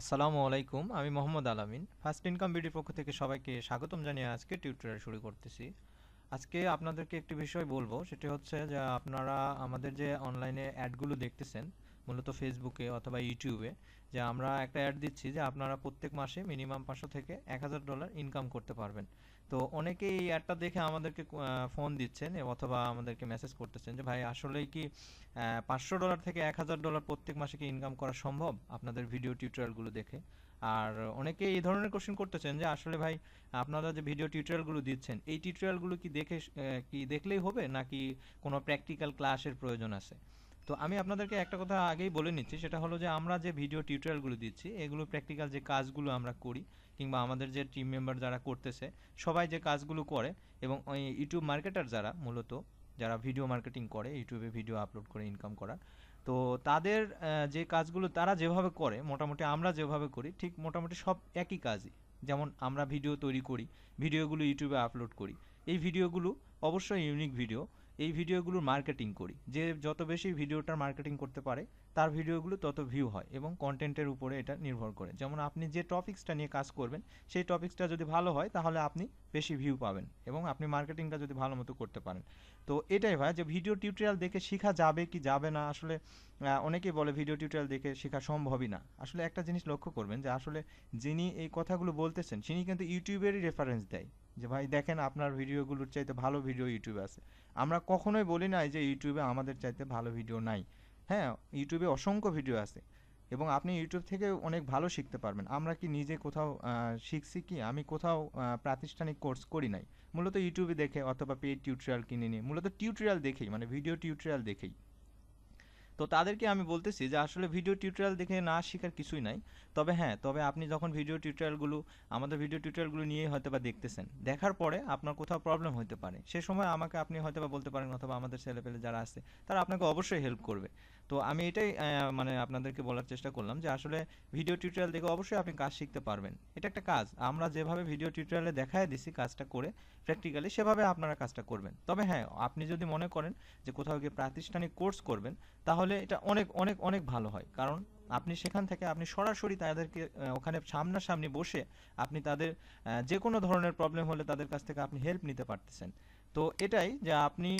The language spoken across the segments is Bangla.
আসসালামু আলাইকুম, আমি মোহাম্মদ আলামিন। ফার্স্ট ইনকাম বিডির পক্ষ থেকে সবাইকে স্বাগতম জানিয়ে আজকে টিউটোরিয়াল শুরু করতেছি। আজকে আপনাদেরকে একটি বিষয় বলব, সেটি হচ্ছে যে আপনারা আমাদের যে অনলাইনে অ্যাডগুলো দেখতেছেন, মূলত ফেসবুকে অথবা ইউটিউবে যে আমরা একটা অ্যাড দিচ্ছি যে আপনারা প্রত্যেক মাসে মিনিমাম পাঁচশো থেকে এক হাজার ডলার ইনকাম করতে পারবেন। তো অনেকেই এই অ্যাডটা দেখে আমাদেরকে ফোন দিচ্ছেন অথবা আমাদেরকে মেসেজ করতেছেন যে, ভাই, আসলেই কি পাঁচশো ডলার থেকে এক হাজার ডলার প্রত্যেক মাসে কি ইনকাম করা সম্ভব? আপনাদের ভিডিও টিউটোরিয়ালগুলো দেখে। আর অনেকে এই ধরনের কোশ্চেন করতেছেন যে, আসলে ভাই, আপনারা যে ভিডিও টিউটোরিয়ালগুলো দিচ্ছেন, এই টিউটোরিয়ালগুলো কি দেখে কি দেখলেই হবে? নাকি কোনো প্র্যাকটিক্যাল ক্লাসের প্রয়োজন আছে? তো আমি আপনাদেরকে একটা কথা আগেই বলে নিচ্ছি, সেটা হলো যে, আমরা যে ভিডিও টিউটোরিয়ালগুলো দিচ্ছি, এগুলো প্র্যাকটিক্যাল যে কাজগুলো আমরা করি কিংবা আমাদের যে টিম মেম্বার যারা করতেছে, সবাই যে কাজগুলো করে এবং ইউটিউব মার্কেটার যারা, মূলত যারা ভিডিও মার্কেটিং করে ইউটিউবে ভিডিও আপলোড করে ইনকাম করার, তো তাদের যে কাজগুলো তারা যেভাবে করে, মোটামুটি আমরা যেভাবে করি, ঠিক মোটামুটি সব একই কাজই। যেমন আমরা ভিডিও তৈরি করি ভিডিওগুলো ইউটিউবে আপলোড করি। এই ভিডিওগুলো অবশ্যই ইউনিক ভিডিও এই ভিডিওগুলোর মার্কেটিং করি। যে যত বেশি ভিডিওটার মার্কেটিং করতে পারে, তার ভিডিওগুলো তত ভিউ হয় এবং কন্টেন্টের উপরে এটা নির্ভর করে। যেমন আপনি যে টপিক্সটা নিয়ে কাজ করবেন, সেই টপিক্সটা যদি ভালো হয়, তাহলে আপনি বেশি ভিউ পাবেন এবং আপনি মার্কেটিংটা যদি ভালো মতো করতে পারেন। তো এটাই ভাই, যে ভিডিও টিউটোরিয়াল দেখে শেখা যাবে কি যাবে না, আসলে অনেকেই বলে ভিডিও টিউটোরিয়াল দেখে শেখা সম্ভবই না। আসলে একটা জিনিস লক্ষ্য করবেন যে, আসলে যিনি এই কথাগুলো বলতেছেন তিনি কিন্তু ইউটিউবেরই রেফারেন্স দেয়। যে ভাই দেখেন আপনার ভিডিওগুলোর চাইতে ভালো ভিডিও ইউটিউবে আছে। আমরা কখনোই বলি নাই যে ইউটিউবে আমাদের চাইতে ভালো ভিডিও নাই। হ্যাঁ ইউটিউবে অসংখ্য ভিডিও আছে এবং আপনি ইউটিউব থেকে অনেক ভালো শিখতে পারবেন। আমরা কি নিজে কোথাও শিখছি কি? আমি কোথাও প্রাতিষ্ঠানিক কোর্স করি নাই। মূলত ইউটিউবে দেখে অথবা পেড টিউটোরিয়াল কিনে নিয়ে, মূলত টিউটোরিয়াল দেখেই মানে ভিডিও টিউটোরিয়াল দেখেই। তো তাদেরকে আমি বলতেছি যে আসলে ভিডিও টিউটোরিয়াল দেখে না শেখার কিছুই নাই। তবে হ্যাঁ তবে আপনি যখন ভিডিও টিউটোরিয়ালগুলো আমাদের ভিডিও টিউটোরিয়ালগুলো নিয়ে হয়তো বা দেখতেছেন, দেখার পরে আপনার কোথাও প্রবলেম হতে পারে। সে সময় আমাকে আপনি হয়তো বা বলতে পারেন অথবা আমাদের ছেলেপেলে যারা আছে, তারা আপনাকে অবশ্যই হেল্প করবে। তো আমি এটাই মানে আপনাদেরকে বলার চেষ্টা করলাম যে আসলে ভিডিও টিউটোরিয়াল দেখে অবশ্যই আপনি কাজ শিখতে পারবেন। এটা একটা কাজ। আমরা যেভাবে ভিডিও টিউটোরিয়ালে দেখায় দিছি কাজটা করে প্র্যাকটিক্যালি সেভাবে আপনারা কাজটা করবেন। তবে হ্যাঁ আপনি যদি মনে করেন যে কোথাও গিয়ে প্রাতিষ্ঠানিক কোর্স করবেন, তাহলে এটা অনেক অনেক অনেক ভালো হয়। কারণ আপনি সেখান থেকে, আপনি সরাসরি তাদেরকে ওখানে সামনাসামনি বসে আপনি তাদের যে কোনো ধরনের প্রবলেম হলে তাদের কাছ থেকে আপনি হেল্প নিতে পারতেছেন। তো এটাই যে আপনি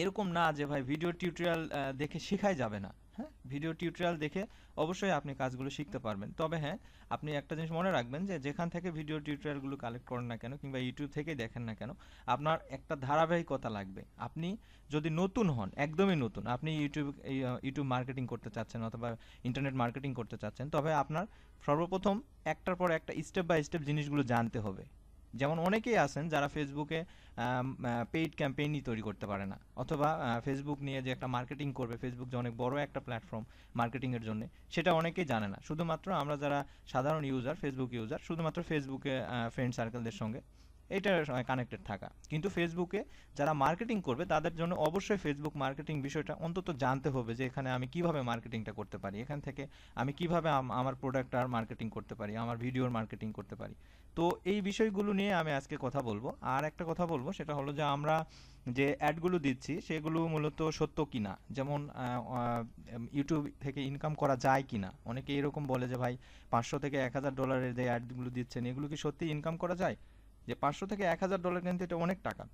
এরকম না যে ভাই ভিডিও টিউটোরিয়াল দেখে শেখাই যাবে না। হ্যাঁ? ভিডিও টিউটোরিয়াল দেখে অবশ্যই আপনি কাজগুলো শিখতে পারবেন। তবে হ্যাঁ আপনি একটা জিনিস মনে রাখবেন যে যেখান থেকে ভিডিও টিউটোরিয়ালগুলো কালেক্ট করেন না কেন কিংবা ইউটিউব থেকেই দেখেন না কেন, আপনার একটা ধারাবাহিকতা লাগবে। আপনি যদি নতুন হন, একদমই নতুন, আপনি ইউটিউব ইউটিউব মার্কেটিং করতে চাচ্ছেন অথবা ইন্টারনেট মার্কেটিং করতে চাচ্ছেন, তবে আপনার সর্বপ্রথম একটার পর একটা স্টেপ বাই স্টেপ জিনিসগুলো জানতে হবে। যেমন অনেকেই আছেন যারা ফেসবুকে পেইড ক্যাম্পেইনই তৈরি করতে পারে না। অথবা ফেসবুক নিয়ে যে একটা মার্কেটিং করবে ফেসবুক যে অনেক বড় একটা প্ল্যাটফর্ম মার্কেটিংয়ের জন্য, সেটা অনেকেই জানে না। শুধুমাত্র আমরা যারা সাধারণ ইউজার ফেসবুক ইউজার শুধুমাত্র ফেসবুকে ফ্রেন্ড সার্কেলদের সঙ্গে এটা কানেক্টেড থাকা। কিন্তু ফেসবুকে যারা মার্কেটিং করবে, তাদের জন্য অবশ্যই ফেসবুক মার্কেটিং বিষয়টা অন্তত জানতে হবে যে এখানে আমি কীভাবে মার্কেটিংটা করতে পারি। এখান থেকে আমি কীভাবে আমার প্রোডাক্ট আর মার্কেটিং করতে পারি, আমার ভিডিওর মার্কেটিং করতে পারি। তো এই বিষয়গুলো নিয়ে আমি আজকে কথা বলব। আর একটা কথা বলব, সেটা হলো যে আমরা যে অ্যাডগুলো দিচ্ছি, সেগুলো মূলত সত্য কিনা? যেমন ইউটিউব থেকে ইনকাম করা যায় কিনা? অনেকে এরকম বলে যে, ভাই, পাঁচশো থেকে এক হাজার ডলারের যে অ্যাডগুলো দিচ্ছেন, এগুলো কি সত্যি ইনকাম করা যায়? যে পাঁচশো থেকে এক হাজার ডলার কিন্তু এটা অনেক টাকা।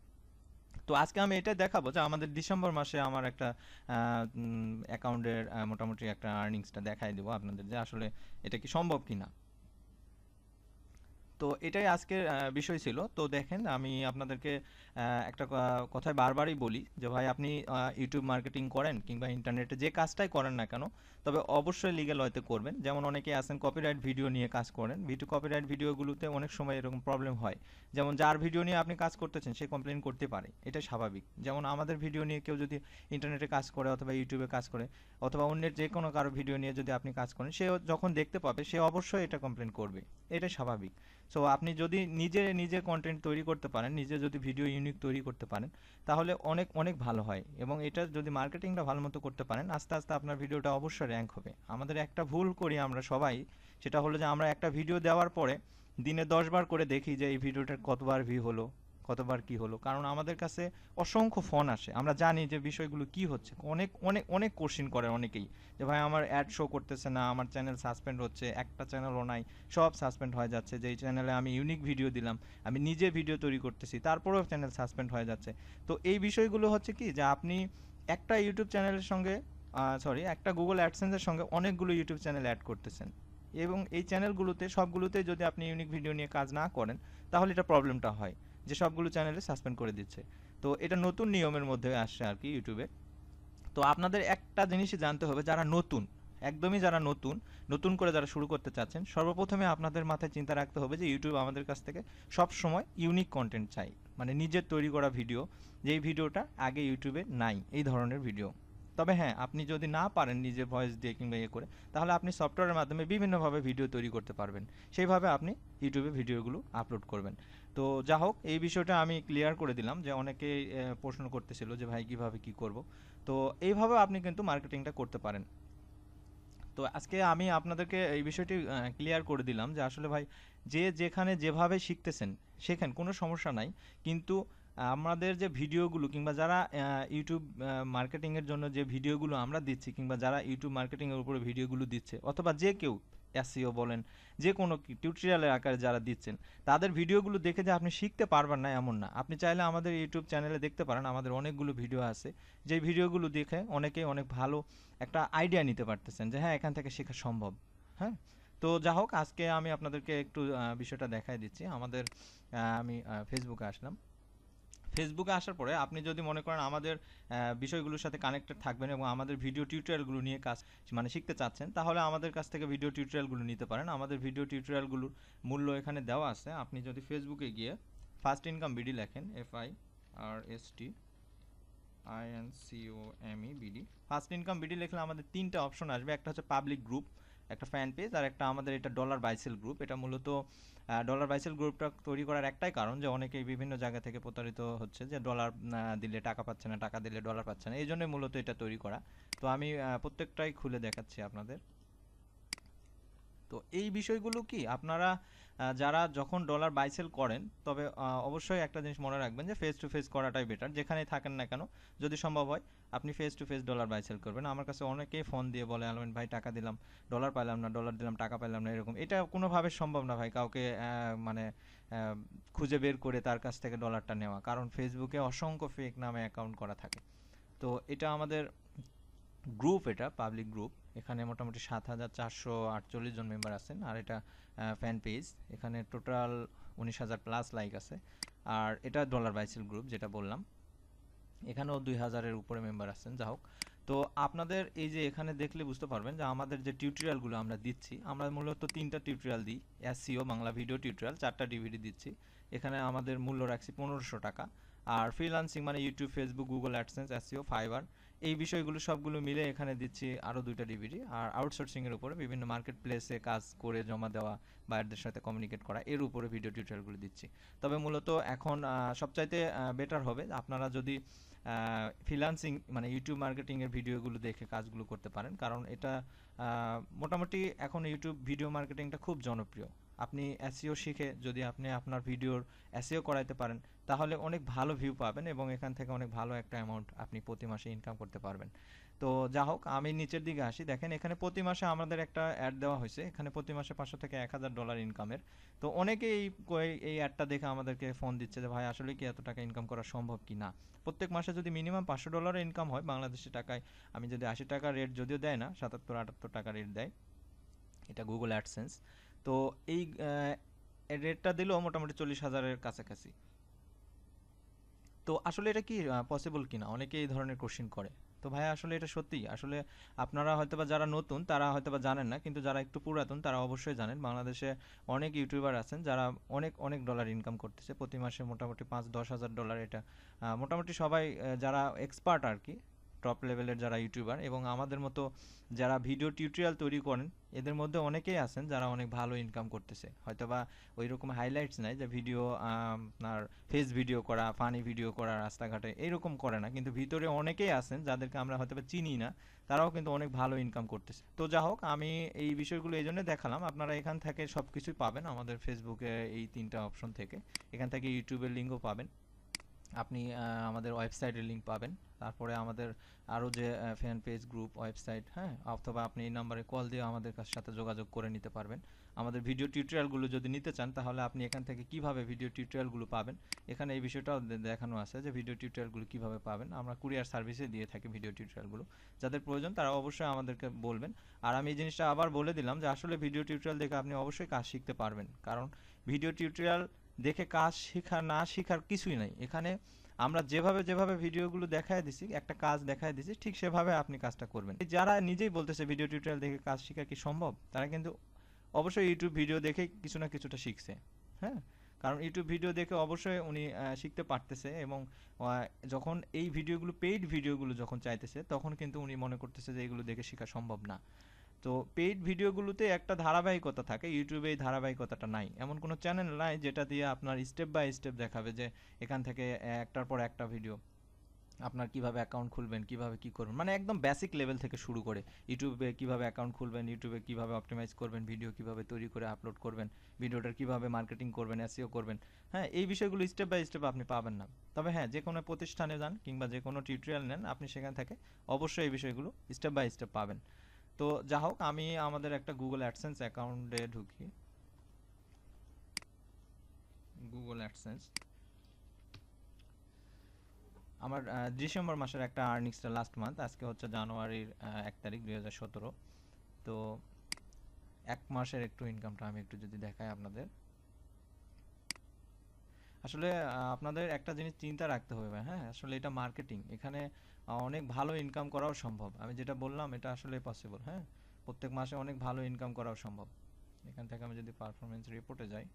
তো আজকে আমি এটা দেখাবো যে আমাদের ডিসেম্বর মাসে আমার একটা অ্যাকাউন্টের মোটামুটি একটা আর্নিংসটা দেখাই দেবো আপনাদের যে আসলে এটা কি সম্ভব কিনা। তো এটাই আজকের বিষয় ছিল। তো দেখেন, আমি আপনাদেরকে একটা ক- কথাই বারবারই বলি যে ভাই, আপনি ইউটিউব মার্কেটিং করেন কিংবা ইন্টারনেটে যে কাজটাই করেন না কেন, তবে অবশ্যই লিগ্যাল হয়তো করবেন। যেমন অনেকে আছেন কপিরাইট ভিডিও নিয়ে কাজ করেন। ভিডিও কপিরাইট ভিডিওগুলোতে অনেক সময় এরকম প্রবলেম হয়। যেমন যার ভিডিও নিয়ে আপনি কাজ করতেছেন, সে কমপ্লেন করতে পারে। এটা স্বাভাবিক। যেমন আমাদের ভিডিও নিয়ে কেউ যদি ইন্টারনেটে কাজ করে অথবা ইউটিউবে কাজ করে, অথবা অন্যের যে কোনো কারও ভিডিও নিয়ে যদি আপনি কাজ করেন সে যখন দেখতে পাবে, সে অবশ্যই এটা কমপ্লেন করবে। এটা স্বাভাবিক। সো আপনি যদি নিজে নিজে কন্টেন্ট তৈরি করতে পারেন, নিজে যদি ভিডিও ইউনিক তৈরি করতে পারেন, তাহলে অনেক অনেক ভালো হয়। এবং এটা যদি মার্কেটিংটা ভালো মতো করতে পারেন, আস্তে আস্তে আপনার ভিডিওটা অবশ্যই র্যাঙ্ক হবে। আমাদের একটা ভুল করি আমরা সবাই, সেটা হলো যে আমরা একটা ভিডিও দেওয়ার পরে দিনে দশবার করে দেখি যে এই ভিডিওটার কতবার ভিউ হলো। কতবার কি হলো? কারণ আমাদের কাছে অসংখ্য ফোন আসে। আমরা জানি যে বিষয়গুলো কি হচ্ছে। অনেক অনেক অনেক কোশ্চিন করে অনেকেই। যে ভাই, আমার অ্যাড শো করতেছে না, আমার চ্যানেল সাসপেন্ড হচ্ছে, একটা চ্যানেলও নাই, সব সাসপেন্ড হয়ে যাচ্ছে। যেই চ্যানেলে আমি ইউনিক ভিডিও দিলাম, আমি নিজে ভিডিও তৈরি করতেছি, তারপরেও চ্যানেল সাসপেন্ড হয়ে যাচ্ছে। তো এই বিষয়গুলো হচ্ছে কি? যে আপনি একটা ইউটিউব চ্যানেলের সঙ্গে সরি একটা গুগল অ্যাডসেন্সের সঙ্গে অনেকগুলো ইউটিউব চ্যানেল অ্যাড করতেছেন। এবং এই চ্যানেলগুলোতে সবগুলোতে যদি আপনি ইউনিক ভিডিও নিয়ে কাজ না করেন, তাহলে এটা প্রবলেমটা হয়। যে সবগুলো চ্যানেলে সাসপেন্ড করে দিচ্ছে। তো এটা নতুন নিয়মের মধ্যে আসছে আর কি ইউটিউবে তো আপনাদের একটা জিনিসই জানতে হবে, যারা নতুন, একদমই যারা নতুন নতুন করে যারা শুরু করতে চাচ্ছেন, সর্বপ্রথমে আপনাদের মাথায় চিন্তা রাখতে হবে যে ইউটিউব আমাদের কাছ থেকে সব সময় ইউনিক কন্টেন্ট চাই। মানে নিজের তৈরি করা ভিডিও যেই ভিডিওটা আগে ইউটিউবে নাই, এই ধরনের ভিডিও তবে হ্যাঁ আপনি যদি না পারেন নিজে ভয়েস দিয়ে কিংবা ইয়ে করে, তাহলে আপনি সফটওয়্যারের মাধ্যমে বিভিন্নভাবে ভিডিও তৈরি করতে পারবেন। সেইভাবে আপনি ইউটিউবে ভিডিওগুলো আপলোড করবেন। তো যা হোক, এই বিষয়টা আমি ক্লিয়ার করে দিলাম যে অনেকে প্রশ্ন করতেছিল যে ভাই কীভাবে কি করব। তো এইভাবে আপনি কিন্তু মার্কেটিংটা করতে পারেন। তো আজকে আমি আপনাদেরকে এই বিষয়টি ক্লিয়ার করে দিলাম যে আসলে ভাই, যে যেখানে যেভাবে শিখতেছেন, সেখানে কোনো সমস্যা নাই। কিন্তু আমাদের যে ভিডিওগুলো কিংবা যারা ইউটিউব মার্কেটিংয়ের জন্য যে ভিডিওগুলো আমরা দিচ্ছি কিংবা যারা ইউটিউব মার্কেটিংয়ের উপরে ভিডিওগুলো দিচ্ছে, অথবা যে কেউ এসিও বলেন, যে কোনো টিউটোরিয়ালের আকারে যারা দিচ্ছেন, তাদের ভিডিওগুলো দেখে যে আপনি শিখতে পারবেন না এমন না। আপনি চাইলে আমাদের ইউটিউব চ্যানেলে দেখতে পারেন, আমাদের অনেকগুলো ভিডিও আছে। যে ভিডিওগুলো দেখে অনেকেই অনেক ভালো একটা আইডিয়া নিতে পারতেছেন যে হ্যাঁ এখান থেকে শেখা সম্ভব। হ্যাঁ? তো যা হোক, আজকে আমি আপনাদেরকে একটু বিষয়টা দেখাই দিচ্ছি। আমাদের আমি ফেসবুকে আসলাম। ফেসবুকে আসার পরে আপনি যদি মনে করেন আমাদের বিষয়গুলোর সাথে কানেক্টেড থাকবেন এবং আমাদের ভিডিও টিউটোরিয়ালগুলো নিয়ে কাজ মানে শিখতে চাচ্ছেন, তাহলে আমাদের কাছ থেকে ভিডিও টিউটোরিয়ালগুলো নিতে পারেন। আমাদের ভিডিও টিউটোরিয়ালগুলোর মূল্য এখানে দেওয়া আছে। আপনি যদি ফেসবুকে গিয়ে ফার্স্ট ইনকাম বিডি লেখেন F I R S T I N C O M E BD first income BD লিখলে আমাদের তিনটা অপশন আসবে। একটা হচ্ছে পাবলিক গ্রুপ একটা ফ্যান পেজ আর একটা আমাদের এটা ডলার বাইসেল গ্রুপ এটা মূলত ডলার বাইসেল গ্রুপটা তৈরি করার একটাই কারণ যে অনেকেই বিভিন্ন জায়গা থেকে প্রতারিত হচ্ছে যে ডলার দিলে টাকা পাচ্ছে না, টাকা দিলে ডলার পাচ্ছে না। এই জন্যই মূলত এটা তৈরি করা। তো আমি প্রত্যেকটাই খুলে দেখাচ্ছি আপনাদের। তো এই বিষয়গুলো কি আপনারা যারা যখন ডলার বাইসেল করেন, তবে অবশ্যই একটা জিনিস মনে রাখবেন যে ফেস টু ফেস করাটাই বেটার যেখানেই থাকেন না কেন, যদি সম্ভব হয়, আপনি face to face dollar buy sell করবেন। আমার কাছে অনেকেই ফোন দিয়ে বলে, আলমেন ভাই, টাকা দিলাম ডলার পাইলাম না ডলার দিলাম, টাকা পাইলাম না, এরকম। এটা কোনোভাবে সম্ভব না ভাই, কাউকে মানে খুঁজে বের করে তার কাছ থেকে ডলারটা নেওয়া। কারণ ফেসবুকে অসংখ্য ফেক নামে অ্যাকাউন্ট করা থাকে। তো এটা আমাদের গ্রুপ এটা পাবলিক গ্রুপ এখানে মোটামুটি সাত হাজার চারশো আটচল্লিশ জন মেম্বার আছেন, আর এটা ফ্যান পেজ এখানে টোটাল উনিশ হাজার প্লাস লাইক আছে। আর এটা ডলার বাইসেল গ্রুপ যেটা বললাম। এখানেও দুই হাজারের উপরে মেম্বার আছেন, যা হোক। তো আপনাদের এই যে এখানে দেখলে বুঝতে পারবেন যে আমাদের যে টিউটোরিয়ালগুলো আমরা দিচ্ছি, আমরা মূলত তিনটা টিউটোরিয়াল দিই। এসসিও বাংলা ভিডিও টিউটোরিয়াল চারটা ডিভিডি দিচ্ছি। এখানে আমাদের মূল্য রাখছি পনেরোশো টাকা। আর ফ্রিলান্সিং মানে YouTube Facebook Google AdSense SEO Fiverr এই বিষয়গুলো সবগুলো মিলে এখানে দিচ্ছি আরও দুইটা ডিভিডি আর আউটসোর্সিংয়ের উপরে বিভিন্ন মার্কেট প্লেসে কাজ করে জমা দেওয়া, বায়ারদের সাথে কমিউনিকেট করা, এর উপরে ভিডিও টিউটোরিয়ালগুলো দিচ্ছি। তবে মূলত এখন সবচাইতে বেটার হবে আপনারা যদি ফ্রিলান্সিং মানে ইউটিউব মার্কেটিংয়ের ভিডিওগুলো দেখে কাজগুলো করতে পারেন। কারণ এটা মোটামুটি এখন ইউটিউব ভিডিও মার্কেটিংটা খুব জনপ্রিয়। আপনি এসিও শিখে যদি আপনি আপনার ভিডিওর এসিও করাইতে পারেন, তাহলে অনেক ভালো ভিউ পাবেন এবং এখান থেকে অনেক ভালো একটা অ্যামাউন্ট আপনি প্রতি মাসে ইনকাম করতে পারবেন। তো যা হোক, আমি নিচের দিকে আসি। দেখেন, এখানে প্রতি মাসে আমাদের একটা অ্যাড দেওয়া হয়েছে। এখানে প্রতি মাসে পাঁচশো থেকে এক হাজার ডলার ইনকামের তো অনেকেই এই অ্যাডটা দেখে আমাদেরকে ফোন দিচ্ছে যে, ভাই, আসলে কি এত টাকা ইনকাম করা সম্ভব কি না? প্রত্যেক মাসে যদি মিনিমাম পাঁচশো ডলারের ইনকাম হয়, বাংলাদেশি টাকায় আমি যদি আশি টাকা রেট যদিও দেয় না, সাতাত্তর আটাত্তর টাকা রেট দেয়, এটা গুগল অ্যাডসেন্স তো এই রেটটা দিলেও মোটামুটি চল্লিশ হাজারের কাছাকাছি। তো আসলে এটা কি পসিবল কিনা? অনেকে এই ধরনের কোশ্চিন করে। তো ভাই আসলে এটা সত্যি আসলে আপনারা হয়তোবা যারা নতুন, তারা হয়তোবা জানেন না, কিন্তু যারা একটু পুরাতন, তারা অবশ্যই জানেন, বাংলাদেশে অনেক ইউটিউবার আছেন, যারা অনেক অনেক ডলার ইনকাম করতেছে। প্রতি মাসে মোটামুটি পাঁচ, দশ হাজার ডলার এটা। মোটামুটি সবাই যারা এক্সপার্ট আর কি টপ লেভেলের যারা ইউটিউবার এবং আমাদের মতো যারা ভিডিও টিউটোরিয়াল তৈরি করেন, এদের মধ্যে অনেকেই আছেন যারা অনেক ভালো ইনকাম করতেছে। হয়তোবা ওই রকম হাইলাইটস নাই যে ভিডিও আপনার ফেস ভিডিও করা ফানি ভিডিও করা, রাস্তাঘাটে এইরকম করে না। কিন্তু ভিতরে অনেকেই আছেন যাদেরকে আমরা হয়তোবা চিনি না, তারাও কিন্তু অনেক ভালো ইনকাম করতেছে। তো যা হোক, আমি এই বিষয়গুলো এই জন্য দেখালাম। আপনারা এখান থেকে সব কিছুই পাবেন আমাদের ফেসবুকে এই তিনটা অপশন থেকে। এখান থেকে ইউটিউবের লিঙ্কও পাবেন। আপনি আমাদের ওয়েবসাইটের লিঙ্ক পাবেন। তারপরে আমাদের আরও যে ফ্যান পেজ গ্রুপ ওয়েবসাইট হ্যাঁ অথবা আপনি এই নাম্বারে কল দিয়ে আমাদের সাথে যোগাযোগ করে নিতে পারবেন। আমাদের ভিডিও টিউটোরিয়ালগুলো যদি নিতে চান, তাহলে আপনি এখান থেকে কীভাবে ভিডিও টিউটোরিয়ালগুলো পাবেন, এখানে এই বিষয়টাও দেখানো আছে যে ভিডিও টিউটোরিয়ালগুলো কীভাবে পাবেন। আমরা কুরিয়ার সার্ভিসে দিয়ে থাকি ভিডিও টিউটোরিয়ালগুলো যাদের প্রয়োজন, তারা অবশ্যই আমাদেরকে বলবেন। আর আমি এই জিনিসটা আবার বলে দিলাম যে, আসলে ভিডিও টিউটোরিয়াল দেখে আপনি অবশ্যই কাজ শিখতে পারবেন। কারণ ভিডিও টিউটোরিয়াল দেখে কাজ শেখা না শেখার কিছুই নাই। এখানে আমরা যেভাবে যেভাবে ভিডিওগুলো দেখায় দিছি, একটা কাজ দেখায় দিছি, ঠিক সেভাবে আপনি কাজটা করবেন। যারা নিজেই বলতেছে ভিডিও টিউটোরিয়াল দেখে কাজ শেখা কি সম্ভব, তারা কিন্তু অবশ্যই ইউটিউব ভিডিও দেখে কিছু না কিছুটা শিখছে হ্যাঁ? কারণ ইউটিউব ভিডিও দেখে অবশ্যই উনি শিখতে পারতেছে এবং যখন এই ভিডিওগুলো পেইড ভিডিওগুলো যখন চাইতেছে, তখন কিন্তু উনি মনে করতেছে যে এগুলো দেখে শেখা সম্ভব না। তো পেইড ভিডিওগুলোতে একটা ধারাবাহিকতা থাকে ইউটিউবে এই ধারাবাহিকতাটা নাই। এমন কোনো চ্যানেল নাই যেটা দিয়ে আপনার স্টেপ বাই স্টেপ দেখাবে যে এখান থেকে একটার পর একটা ভিডিও আপনার কীভাবে অ্যাকাউন্ট খুলবেন, কীভাবে কি করবেন মানে একদম বেসিক লেভেল থেকে শুরু করে। ইউটিউবে কীভাবে অ্যাকাউন্ট খুলবেন ইউটিউবে কীভাবে অপটিমাইজ করবেন ভিডিও কীভাবে তৈরি করে আপলোড করবেন ভিডিওটার কীভাবে মার্কেটিং করবেন এসিও করবেন হ্যাঁ এই বিষয়গুলো স্টেপ বাই স্টেপ আপনি পাবেন না। তবে হ্যাঁ যে কোনো প্রতিষ্ঠানে যান কিংবা যে কোনো টিউটোরিয়াল নেন, আপনি সেখান থেকে অবশ্যই এই বিষয়গুলো স্টেপ বাই স্টেপ পাবেন। তো যা হোক, আমি আমাদের একটা গুগল অ্যাডসেন্স অ্যাকাউন্টে ঢুকি। গুগল অ্যাডসেন্স আমার ডিসেম্বর মাসের একটা আর্নিংসটা লাস্ট মান্থ আজকে হচ্ছে জানুয়ারির এক তারিখ দুই হাজার সতেরো। তো এক মাসের একটু ইনকামটা আমি একটু যদি দেখাই আপনাদের। আসলে আপনাদের একটা জিনিস চিন্তা রাখতে হবে হ্যাঁ? আসলে এটা মার্কেটিং এখানে অনেক ভালো ইনকাম করাও সম্ভব। আমি যেটা বললাম, এটা আসলে পসিবল হ্যাঁ? প্রত্যেক মাসে অনেক ভালো ইনকাম করাও সম্ভব। এখান থেকে আমি যদি পারফরমেন্স রিপোর্টে যাই।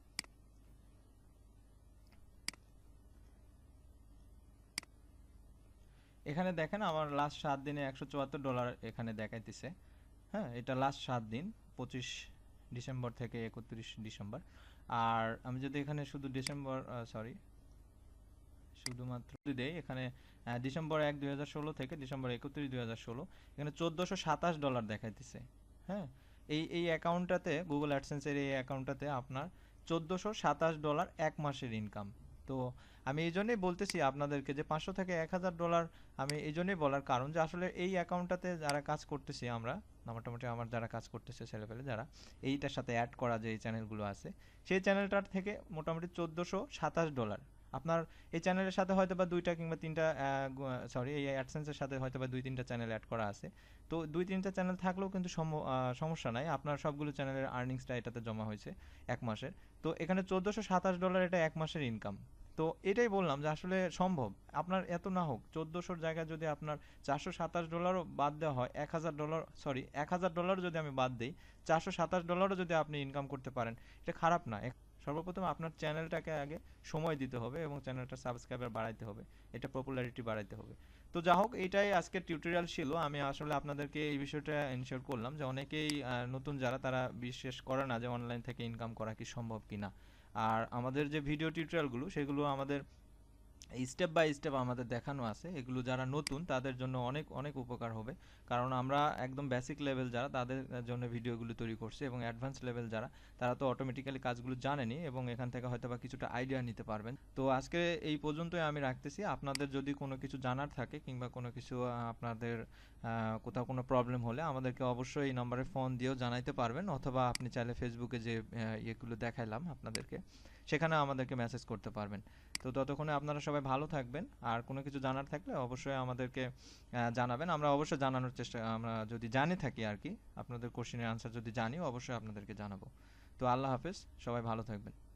এখানে দেখেন আমার লাস্ট সাত দিনে একশো চুয়াত্তর ডলার এখানে দেখাইতেছে হ্যাঁ? এটা লাস্ট সাত দিন, পঁচিশ ডিসেম্বর থেকে একত্রিশ ডিসেম্বর। আর আমি যদি এখানে শুধু ডিসেম্বর সরি শুধুমাত্র দেই, এখানে ডিসেম্বর এক দুই থেকে ডিসেম্বর একত্রিশ দুই এখানে চোদ্দোশো সাতাশ ডলার দেখাইতেছে হ্যাঁ? এই এই অ্যাকাউন্টটাতে গুগল অ্যাডসেন্সের এই অ্যাকাউন্টটাতে আপনার চোদ্দোশো সাতাশ ডলার এক মাসের ইনকাম তো আমি এই জন্যই বলতেছি আপনাদেরকে যে পাঁচশো থেকে এক হাজার ডলার আমি এই জন্যই বলার কারণ যে আসলে এই অ্যাকাউন্টটাতে যারা কাজ করতেছি আমরা, মোটামুটি আমার যারা কাজ করতেছে ছেলেপেলে যারা, এইটার সাথে অ্যাড করা যে এই চ্যানেলগুলো আছে, সেই চ্যানেলটার থেকে মোটামুটি চোদ্দোশো সাতাশ ডলার আপনার এই চ্যানেলের সাথে হয়তো বা দুইটা কিংবা তিনটা সরি এই অ্যাডসেন্সের সাথে হয়তো বা দুই তিনটা চ্যানেল অ্যাড করা আছে। তো দুই তিনটা চ্যানেল থাকলেও কিন্তু সমস্যা নাই। আপনার সবগুলো চ্যানেলের আর্নিংসটা এটাতে জমা হয়েছে এক মাসের। তো এখানে চোদ্দোশো সাতাশ ডলার এটা এক মাসের ইনকাম তো এটাই বললাম যে আসলে সম্ভব। আপনার এত না হোক, চোদ্দোশোর জায়গায় যদি আপনার চারশো সাতাশ ডলারও বাদ দেওয়া হয়, এক হাজার ডলার সরি এক হাজার ডলারও যদি আমি বাদ দিই, চারশো সাতাশ ডলারও যদি আপনি ইনকাম করতে পারেন, এটা খারাপ না। সর্বপ্রথম আপনার চ্যানেলটাকে আগে সময় দিতে হবে এবং চ্যানেলটা সাবস্ক্রাইবার বাড়াইতে হবে, এটা পপুলারিটি বাড়াইতে হবে। তো যা হোক, এটাই আজকের টিউটোরিয়াল ছিল। আমি আসলে আপনাদেরকে এই বিষয়টা এনশিওর করলাম যে অনেকেই নতুন যারা তারা বিশ্বাস করে না যে অনলাইন থেকে ইনকাম করা কি সম্ভব কিনা। আর আমাদের যে ভিডিও টিউটোরিয়ালগুলো সেগুলো আমাদের স্টেপ বাই স্টেপ আমাদের দেখানো আছে। এগুলো যারা নতুন, তাদের জন্য অনেক অনেক উপকার হবে। কারণ আমরা একদম বেসিক লেভেল যারা, তাদের জন্য ভিডিওগুলো তৈরি করছি এবং অ্যাডভান্স লেভেল যারা, তারা তো অটোমেটিক্যালি কাজগুলো জানেনি এবং এখান থেকে হয়তো বা কিছুটা আইডিয়া নিতে পারবেন। তো আজকে এই পর্যন্তই আমি রাখতেছি। আপনাদের যদি কোনো কিছু জানার থাকে কিংবা কোনো কিছু আপনাদের কোথাও কোনো প্রবলেম হলে আমাদেরকে অবশ্যই এই নম্বরে ফোন দিয়েও জানাইতে পারবেন। অথবা আপনি চাইলে ফেসবুকে যে ইয়েগুলো দেখাইলাম আপনাদেরকে। সেখানে আমাদেরকে মেসেজ করতে পারবেন। তো ততক্ষণে আপনারা সবাই ভালো থাকবেন। আর কোনো কিছু জানার থাকলে অবশ্যই আমাদেরকে জানাবেন। আমরা অবশ্যই জানানোর চেষ্টা, আমরা যদি জানি থাকি আর কি, আপনাদের কোশ্চেনের আনসার যদি জানি, অবশ্যই আপনাদেরকে জানাব। তো আল্লাহ হাফেজ, সবাই ভালো থাকবেন।